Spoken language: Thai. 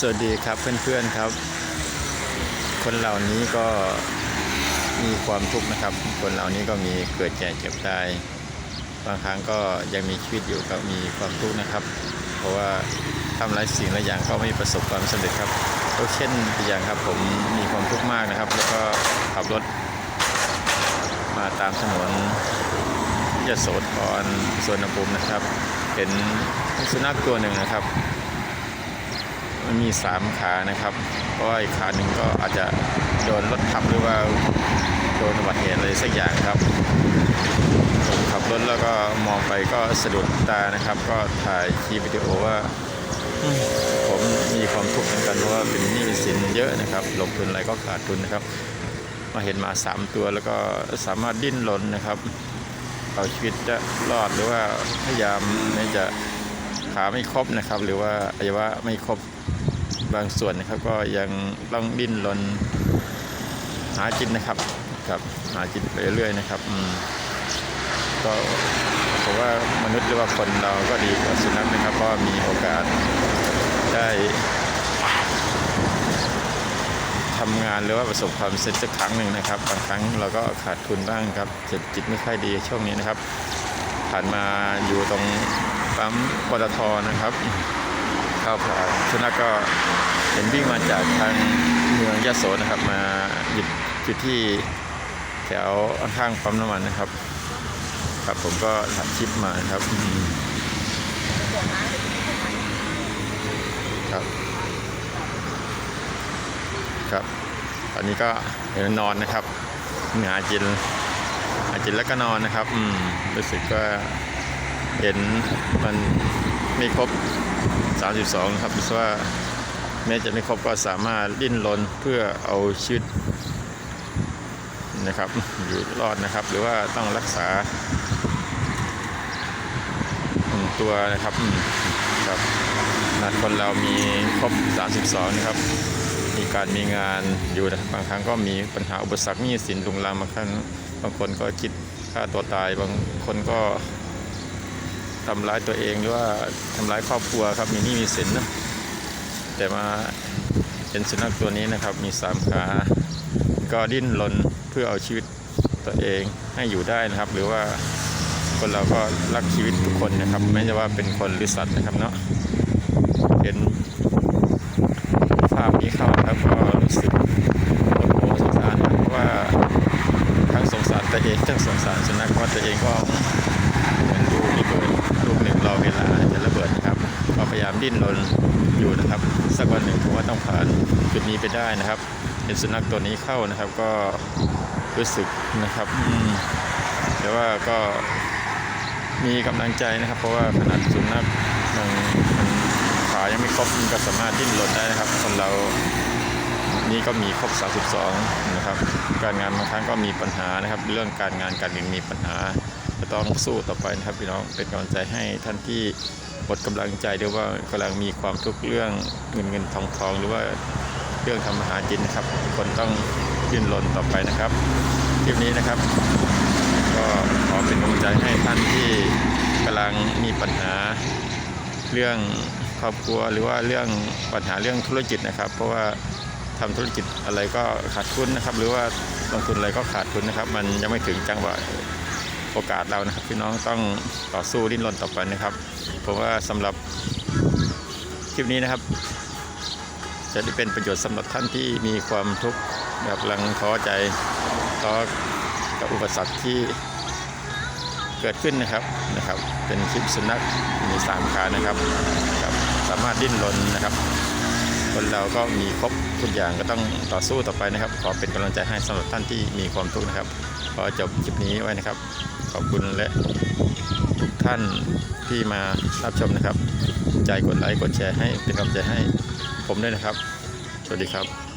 สวัสดีครับเพื่อนๆครับ คนเหล่านี้ก็มีความทุกข์นะครับ คนเหล่านี้ก็มีเกิดแก่เจ็บตายบางครั้งก็ยังมีชีวิตอยู่ก็มีความทุกข์นะครับ เพราะว่าทำหลายสิ่งหลายอย่างก็ไม่ประสบความสำเร็จครับก็เช่นอย่างครับผมมีความทุกข์มากนะครับ แล้วก็ขับรถ มาตามถนนยโสธรสวนภูมินะครับเห็นสุนัขตัวหนึ่งนะครับ มีสามขานะครับเพราะว่าอีกขาหนึ่งก็อาจจะโดนรถทับหรือว่าโดนอุบัติเหตุอะไรสักอย่างครับผมขับรถแล้วก็มองไปก็สะดุดตานะครับ ก็ถ่ายคลิปวิดีโอว่าผมมีความทุกข์เหมือนกันเพราะว่าเป็นหนี้สินเยอะนะครับลงทุนอะไรก็ขาดทุนนะครับ มาเห็นมาสามตัวแล้วก็สามารถดิ้นรนนะครับเอาชีวิตจะรอดหรือว่าพยายามไม่จะขาไม่ครบนะครับ หรือว่าอวัยวะไม่ครบ บางส่วนนะครับก็ยังต้องดิ้นรนหากินนะครับครับหากินไปเรื่อยๆนะครับก็ผมว่ามนุษย์หรือว่าคนเราก็ดีกว่าสุนัขนะครับเพราะมีโอกาสได้ทำงานหรือว่าประสบความสำเร็จสักครั้งหนึ่งนะครับบางครั้งเราก็ขาดทุนบ้างครับเศรษฐกิจไม่ค่อยดีช่วงนี้นะครับ ผ่านมาอยู่ตรงปั๊มปตทนะครับ ข้าผ่านสุนัขก็เห็นวิ่งมาจากทางเมืองยะโสนะครับ มาหยุดอยู่ที่แถวข้างปั๊มน้ำมันนะครับ ครับผมก็ถ่ายคลิปมาครับครับครับตอนนี้ก็นอนนะครับหากินหากินแล้วก็นอนนะครับ อืมรู้สึกว่าเห็นมันไม่ครบ 32นะครับว่าแม้จะไม่ครบก็สามารถดิ้นรนเพื่อเอาชีวิตนะครับอยู่รอดนะครับ หรือว่าต้องรักษาตัวนะครับครับนาดคนเรามีครบ 32 นะครับ มีการมีงานอยู่นะบบางครั้งก็มีปัญหาอุปสรรคหนี้สินลุงลังบางครั้งบางคนก็คิดฆ่าตัวตายบางคนก็ ทำร้ายตัวเองหรือว่าทำร้ายครอบครัวครับมีหนี้มีสินนะแต่มาเป็นสุนัขตัวนี้นะครับมีสามขาก็ดิ้นรนเพื่อเอาชีวิตตัวเองให้อยู่ได้นะครับ หรือว่าคนเราก็รักชีวิตทุกคนนะครับไม่ว่าเป็นคนหรือสัตว์นะครับเนาะเห็นภาพนี้เข้าครับก็รู้สึกโอ้โหสงสารนะว่าทั้งสงสารตัวเองทั้งสงสารสุนัขเพราะตัวเองก็ ดิ้นรนอยู่นะครับ สักวันหนึ่งผมว่าต้องผ่านจุดนี้ไปได้นะครับ เห็นสุนัขตัวนี้เข้านะครับ ก็รู้สึกนะครับแต่ว่าก็มีกำลังใจนะครับ เพราะว่าขนาดสุนัขมันมันขายังไม่ครบมันก็สามารถดิ้นรนได้นะครับ คนเรานี่ก็มีครบ 32 นะครับ การงานบางครั้งก็มีปัญหานะครับ เรื่องการงานการเงินมีปัญหา จะต้องสู้ต่อไปนะครับพี่น้องเป็นกำลังใจให้ท่านที่หมดกำลังใจหรือว่ากำลังมีความทุกข์เรื่องเงินเงินทองทองหรือว่าเรื่องทำมาหากินนะครับคนต้องดิ้นรนต่อไปนะครับคลิปนี้นะครับ ก็ขอเป็นกำลังใจให้ท่านที่กำลังมีปัญหาเรื่องครอบครัวหรือว่าเรื่องปัญหาเรื่องธุรกิจนะครับ เพราะว่าทำธุรกิจอะไรก็ขาดทุนนะครับ หรือว่าลงทุนอะไรก็ขาดทุนนะครับ มันยังไม่ถึงจังหวะ โอกาสเรานะครับพี่น้องต้องต่อสู้ดิ้นรนต่อไปนะครับเพราะว่าสำหรับคลิปนี้นะครับ จะได้เป็นประโยชน์สำหรับท่านที่มีความทุกข์แบบลังท้อใจท้อกับอุปสรรคที่เกิดขึ้นนะครับนะครับ เป็นคลิปสุนัขมีสามขานะครับนะครับ สามารถดิ้นรนนะครับคนเราก็มีครบทุกอย่างก็ต้องต่อสู้ต่อไปนะครับ ขอเป็นกำลังใจให้สำหรับท่านที่มีความทุกข์นะครับ ขอจบคลิปนี้ไว้นะครับ ขอบคุณและทุกท่านที่มารับชมนะครับ ใจกดไลค์กดแชร์ให้เป็นกำลังใจให้ผมด้วยนะครับ สวัสดีครับ